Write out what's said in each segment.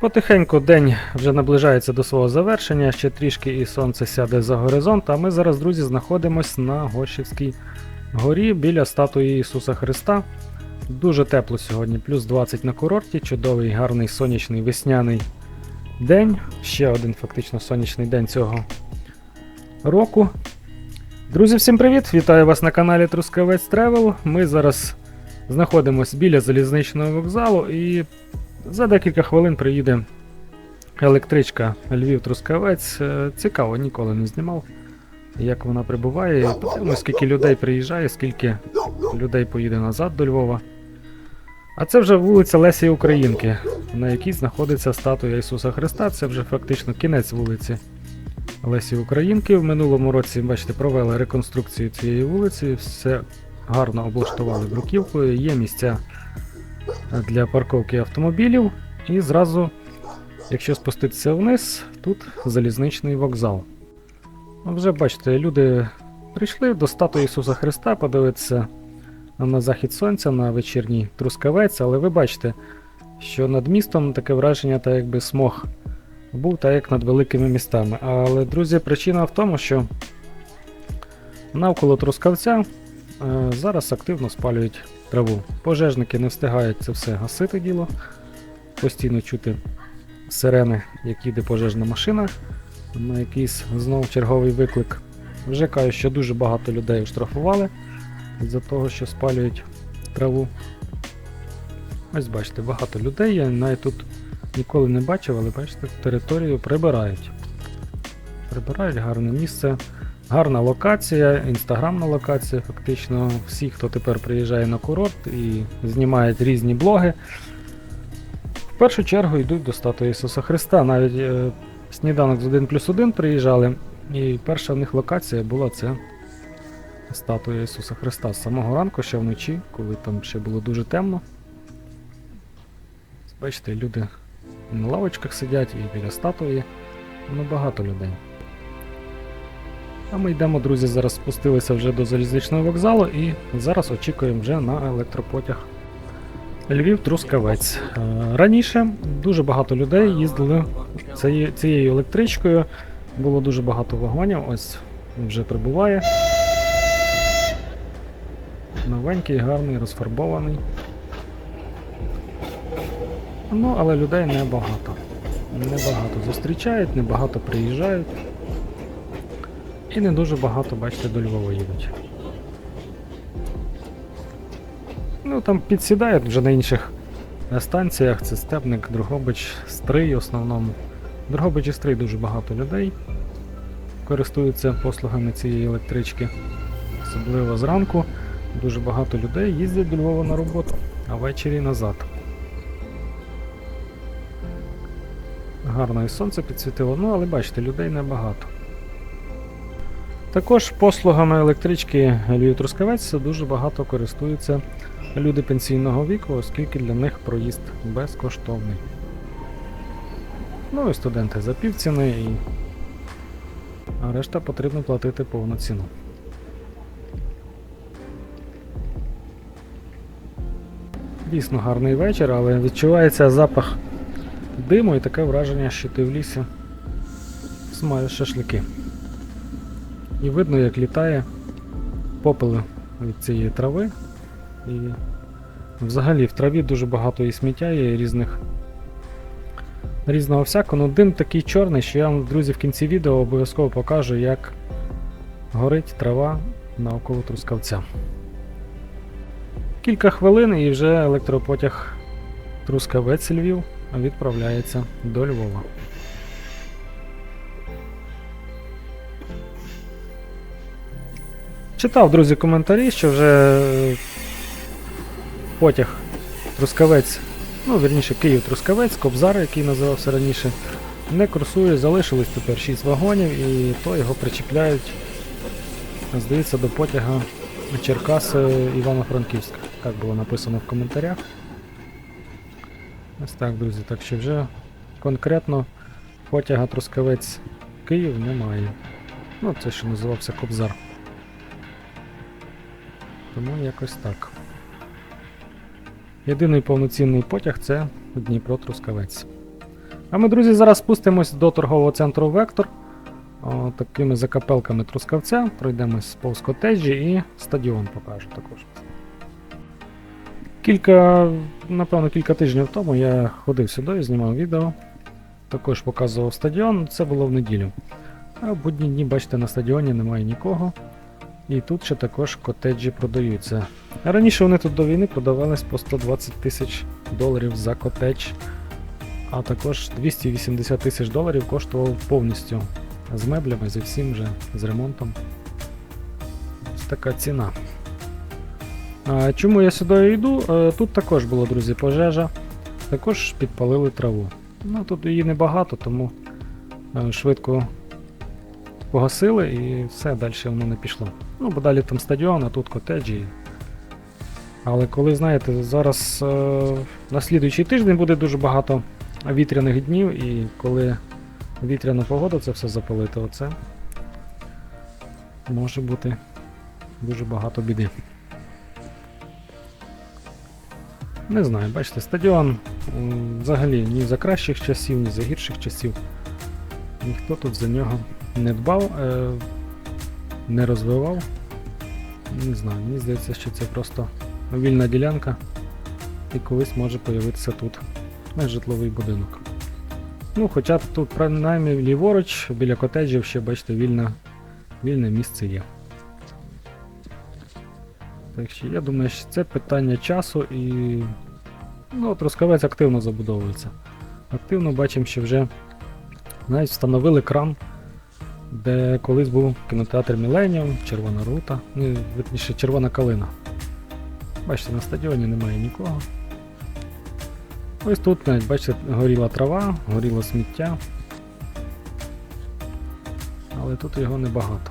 Потихеньку день вже наближається до свого завершення, ще трішки і сонце сяде за горизонт, а ми зараз, друзі, знаходимось на Горщівській горі біля статуї Ісуса Христа. Дуже тепло сьогодні, плюс 20 на курорті, чудовий, гарний сонячний весняний день. Ще один фактично сонячний день цього року. Друзі, всім привіт! Вітаю вас на каналі Трускавець Тревел. Ми зараз знаходимося біля залізничного вокзалу і за декілька хвилин приїде електричка Львів-Трускавець. Е, Цікаво, ніколи не знімав, як вона прибуває. Подивимось, скільки людей приїжджає, скільки людей поїде назад до Львова. А це вже вулиця Лесі Українки, на якій знаходиться статуя Ісуса Христа. Це вже фактично кінець вулиці Лесі Українки. В минулому році, бачите, провели реконструкцію цієї вулиці, все гарно облаштували бруківкою, є місця для парковки автомобілів. І зразу, якщо спуститися вниз, тут залізничний вокзал. Ну, Вже бачите, люди прийшли до статуї Ісуса Христа подивитися на захід сонця, на вечірній трускавець, але ви бачите, що над містом таке враження, так якби смог був, так як над великими містами. Але, друзі, причина в тому, що навколо трускавця зараз активно спалюють траву. Пожежники не встигають це все гасити діло. Постійно чути сирени, як їде пожежна машина на якийсь знов черговий виклик. Вже кажуть, що дуже багато людей оштрафували за того, що спалюють траву. Ось бачите, багато людей. Я навіть тут ніколи не бачив, але бачите, територію прибирають. Прибирають гарне місце. Гарна локація, інстаграмна локація. Фактично, всі, хто тепер приїжджає на курорт і знімають різні блоги. В першу чергу йдуть до статуї Ісуса Христа. Навіть е, сніданок з 1 плюс 1 приїжджали, і перша в них локація була це статуя Ісуса Христа. З самого ранку, ще вночі, коли там ще було дуже темно. Бачите, люди на лавочках сидять і біля статуї. Ну, багато людей. А ми йдемо, друзі, зараз спустилися вже до залізничного вокзалу і зараз очікуємо вже на електропотяг Львів Трускавець. Е, Раніше дуже багато людей їздили цією, електричкою. Було дуже багато вагонів. Ось вже прибуває. Новенький, гарний, розфарбований. Ну, але людей небагато. Небагато зустрічають, небагато приїжджають. І не дуже багато, бачите, до Львова їдуть. Ну там підсідають вже на інших е, станціях. Це Степник, Другобич, Стрий в основному. Другобич і Стрий дуже багато людей користуються послугами цієї електрички. Особливо зранку дуже багато людей їздять до Львова на роботу, а ввечері назад. Гарно і сонце підсвітило, ну але бачите, людей небагато. Також послугами електрички Львів Трускавець дуже багато користуються люди пенсійного віку, оскільки для них проїзд безкоштовний. Ну і студенти за півціни, і... а решта потрібно платити повну ціну. Дійсно гарний вечір, але відчувається запах диму і таке враження, що ти в лісі смаєш шашлики. І видно, як літає попел від цієї трави. І взагалі в траві дуже багато і сміття є і різних різного всякого. Ну дим такий чорний, що я вам, друзі, в кінці відео обов'язково покажу, як горить трава навколо трускавця. Кілька хвилин і вже електропотяг Трускавець Львів відправляється до Львова. Читав, друзі, коментарі, що вже е, потяг Трускавець, ну, верніше Київ Трускавець, Кобзар, який називався раніше, не курсує, залишилось тепер 6 вагонів і то його причіпляють, здається, до потяга Черкаси Івано-Франківська. Так було написано в коментарях. Ось так, друзі, так що вже конкретно потяга Трускавець Київ немає. Ну, це що називався Кобзар. Тому якось так. Єдиний повноцінний потяг це Дніпро Трускавець. А ми, друзі, зараз спустимось до торгового центру Вектор. О, такими закапелками Трускавця. Пройдемось повз котеджі і стадіон покажу також. Кілька, напевно, кілька тижнів тому я ходив сюди і знімав відео. Також показував стадіон, це було в неділю. А в будні дні, бачите, на стадіоні немає нікого. І тут ще також котеджі продаються. Раніше вони тут до війни продавались по 120 тисяч доларів за котедж, а також 280 тисяч доларів коштував повністю з меблями, зі всім вже, з ремонтом. Ось така ціна. А, чому я сюди йду? Е, Тут також було, друзі, пожежа. Також підпалили траву. Ну тут її небагато, тому е, швидко погасили і все, далі воно не пішло. Ну, бо далі там стадіон, а тут котеджі. Але коли, знаєте, зараз е, на слідуючий тиждень буде дуже багато вітряних днів, і коли вітряна погода це все запалити, оце може бути дуже багато біди. Не знаю, бачите, стадіон взагалі ні за кращих часів, ні за гірших часів. Ніхто тут за нього не дбав, е, не розвивав. Не знаю, мені здається, що це просто вільна ділянка і колись може появитися тут житловий будинок. Ну, хоча тут принаймні ліворуч, біля котеджів ще, бачите, вільна, вільне місце є. Так що я думаю, що це питання часу і. Ну, от Роскавець активно забудовується. Активно бачимо, що вже навіть встановили кран, де колись був кінотеатр Міленіум, Червона Рута, ну, верніше, Червона Калина. Бачите, на стадіоні немає нікого. Ось тут навіть, бачите, горіла трава, горіло сміття. Але тут його небагато.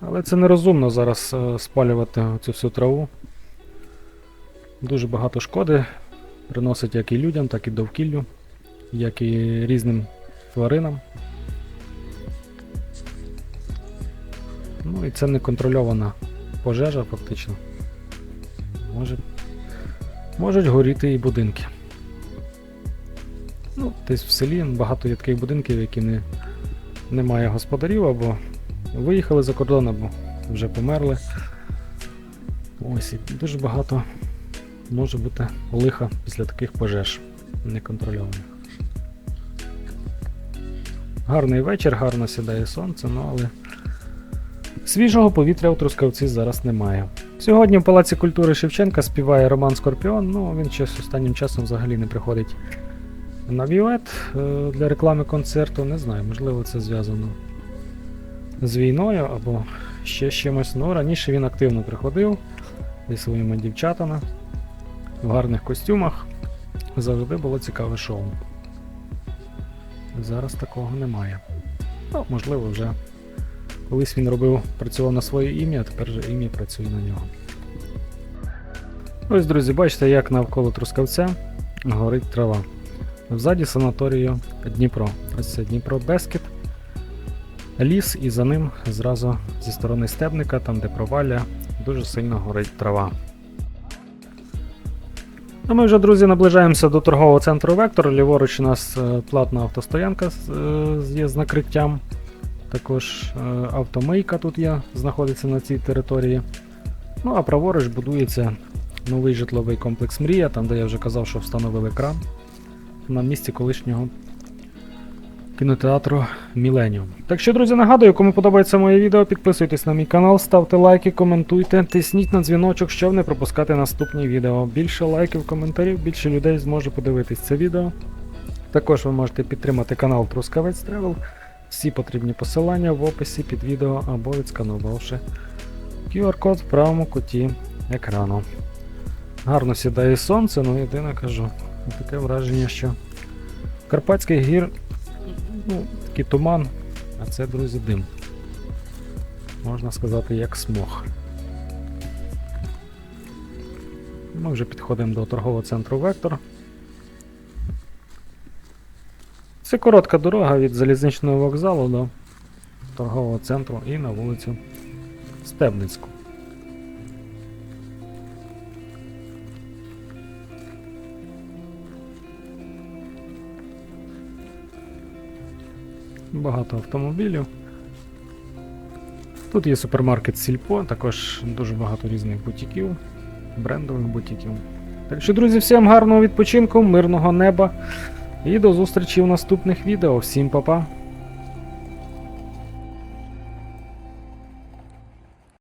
Але це нерозумно зараз е, спалювати цю всю траву. Дуже багато шкоди приносить як і людям, так і довкіллю, як і різним тваринам. Ну і це неконтрольована пожежа фактично. Може, можуть горіти і будинки. Ну, десь в селі багато є таких будинків, які не, немає господарів або виїхали за кордон, або вже померли. Ось і дуже багато може бути лиха після таких пожеж неконтрольованих. Гарний вечір, гарно сідає сонце, ну але свіжого повітря у Трускавці зараз немає. Сьогодні в Палаці культури Шевченка співає Роман Скорпіон, ну він щось останнім часом взагалі не приходить на бювет е, для реклами концерту. Не знаю, можливо, це зв'язано з війною або ще з чимось. Ну, раніше він активно приходив зі своїми дівчатами в гарних костюмах. Завжди було цікаве шоу. Зараз такого немає. Ну, можливо, вже колись він робив, працював на своє ім'я, а тепер же ім'я працює на нього. Ось, друзі, бачите, як навколо Трускавця горить трава. Взаді санаторію Дніпро. Ось це Дніпро Бескет. Ліс, і за ним зразу зі сторони стебника, там де провалля, дуже сильно горить трава. А ми вже, друзі, наближаємося до торгового центру Вектор. Ліворуч у нас е, платна автостоянка е, є з накриттям. Також е, автомийка тут є, знаходиться на цій території. Ну а праворуч будується новий житловий комплекс Мрія, там де я вже казав, що встановили кран на місці колишнього кінотеатру Міленіум. Так що, друзі, нагадую, кому подобається моє відео, підписуйтесь на мій канал, ставте лайки, коментуйте, тисніть на дзвіночок, щоб не пропускати наступні відео. Більше лайків, коментарів, більше людей зможе подивитись це відео. Також ви можете підтримати канал Трускавець Тревел. Всі потрібні посилання в описі під відео або відсканувавши QR-код в правому куті екрану. Гарно сідає сонце, ну єдине кажу, таке враження, що Карпатський гір ну, такий туман, а це, друзі, дим. Можна сказати, як смог. Ми вже підходимо до торгового центру Вектор. Це коротка дорога від залізничного вокзалу до торгового центру і на вулицю Стебницьку. Багато автомобілів. Тут є супермаркет Сільпо, також дуже багато різних бутіків, брендових бутіків. Так що, друзі, всім гарного відпочинку, мирного неба і до зустрічі в наступних відео. Всім па-па!